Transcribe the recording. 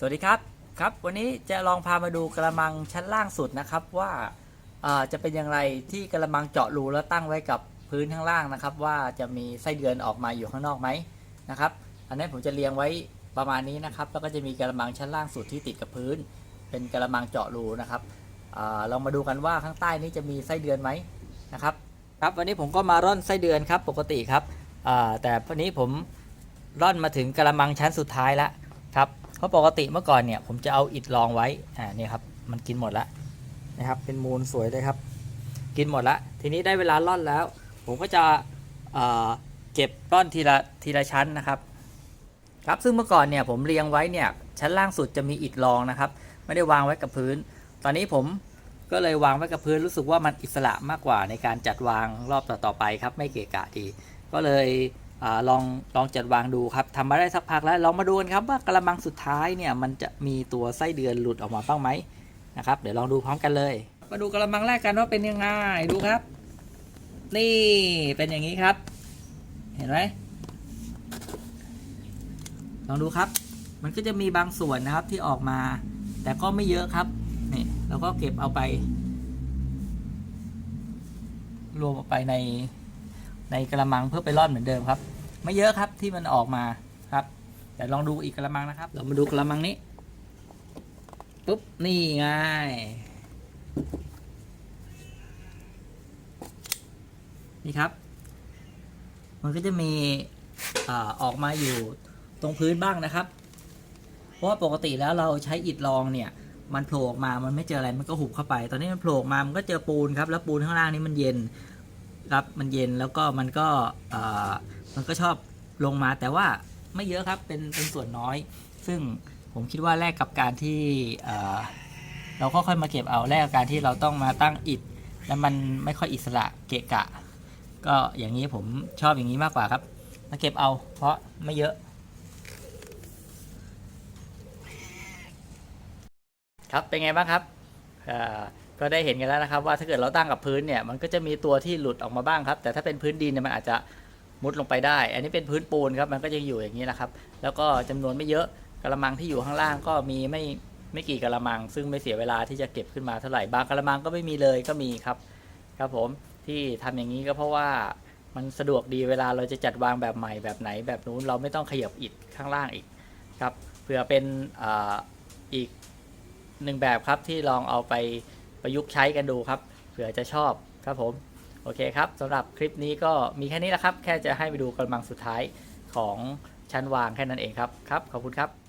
สวัสดีครับครับ วันนี้จะลองพามาดูกระมังชั้นล่างสุดนะครับว่าจะเป็นอย่างไรที่กระมังเจาะรูแล้วตั้งไว้กับพื้นข้างล่างนะครับ ว่าจะมีไส้เดือนออกมาอยู่ข้างนอกไหมนะครับ อันนี้ผมจะเรียงไว้ประมาณนี้นะครับ แล้วก็จะมีกระมังชั้นล่างสุดที่ติดกับพื้น เป็นกระมังเจาะรูนะครับอลองมาดูกันว่าข้างใต้นี้จะมีไส้เดือนไหมนะครับ ครับวันนี้ผมก็มาร่อนไส้เดือนครับปกติครับแต่วันนี้ผมร่อนมาถึงกระมังชั้นสุดท้ายแล้วครับ เพราะปกติเมื่อก่อนเนี่ยผมจะเอาอิฐรองไว้อ่าเนี่ยครับมันกินหมดแล้วนะครับเป็นมูลสวยเลยครับ กินหมดแล้วทีนี้ได้เวลาร่อนแล้ว ผมก็จะเก็บร่อนทีละทีละชั้นนะครับครับซึ่งเมื่อก่อนเนี่ยผมเรียงไว้เนี่ยชั้นล่างสุดจะมีอิฐรองนะครับ ไม่ได้วางไว้กับพื้น ตอนนี้ผมก็เลยวางไว้กับพื้นรู้สึกว่ามันอิสระมากกว่าในการจัดวางรอบต่อๆไปครับ ไม่เกะกะดี ก็เลย อลองลองจัดวางดูครับทำมาได้สักพักแล้วลองมาดูกันครับว่ากระมังสุดท้ายเนี่ยมันจะมีตัวไส้เดือนหลุดออกมาบ้างไหมนะครับเดี๋ยวลองดูพร้อมกันเลย มาดูกระมังแรกกันว่าเป็นยังไงดูครับ นี่เป็นอย่างนี้ครับ เห็นไหมลองดูครับ มันก็จะมีบางส่วนนะครับที่ออกมา แต่ก็ไม่เยอะครับนี่เราก็เก็บเอาไป รวมเอาไปใน ในกระมังเพื่อไปร่อนเหมือนเดิมครับ ไม่เยอะครับที่มันออกมาครับ แต่ลองดูอีกกระมังนะครับ เรามาดูกระมังนี้ปุ๊บนี่ไงนี่ครับ มันก็จะมีอออกมาอยู่ตรงพื้นบ้างนะครับ เพราะว่าปกติแล้วเราใช้อิฐรองเนี่ยมันโผล่ออกมา มันไม่เจออะไร มันก็หุบเข้าไป ตอนนี้มันโผล่ออกมา มันก็เจอปูนครับ แล้วปูนข้างล่างนี้มันเย็น ครับมันเย็นแล้วก็มันก็มันก็ชอบลงมาแต่ว่าไม่เยอะครับเป็นเป็นส่วนน้อย ซึ่งผมคิดว่าแลกกับการที่เราก็ค่อยมาเก็บเอาแลกกับการที่เราต้องมาตั้งอิฐแล้วมันไม่ค่อยอิสระเกะกะ ก็อย่างนี้ผมชอบอย่างนี้มากกว่าครับ มาเก็บเอาเพราะไม่เยอะ ครับเป็นไงบ้างครับ ก็ได้เห็นกันแล้วนะครับว่าถ้าเกิดเราตั้งกับพื้นเนี่ยมันก็จะมีตัวที่หลุดออกมาบ้างครับ แต่ถ้าเป็นพื้นดินเนี่ยมันอาจจะมุดลงไปได้ อันนี้เป็นพื้นปูนครับมันก็จะอยู่อย่างนี้นะครับ แล้วก็จำนวนไม่เยอะกระมังที่อยู่ข้างล่างก็มีไม่ไม่กี่กระมัง ซึ่งไม่เสียเวลาที่จะเก็บขึ้นมาเท่าไหร่บางกระมังก็ไม่มีเลยก็มีครับ ครับผมที่ทำอย่างนี้ก็เพราะว่ามันสะดวกดีเวลาเราจะจัดวางแบบใหม่แบบไหนแบบนู้นเราไม่ต้องขยับอิฐข้างล่างอีกครับเผื่อเป็นออีกหนึ่งแบบครับที่ลองเอาไป ประยุกต์ใช้กันดูครับเผื่อจะชอบครับผม โอเคครับสำหรับคลิปนี้ก็มีแค่นี้แหละครับ แค่จะให้ไปดูกระมังสุดท้ายของชั้นวางแค่นั้นเองครับครับ ขอบคุณครับ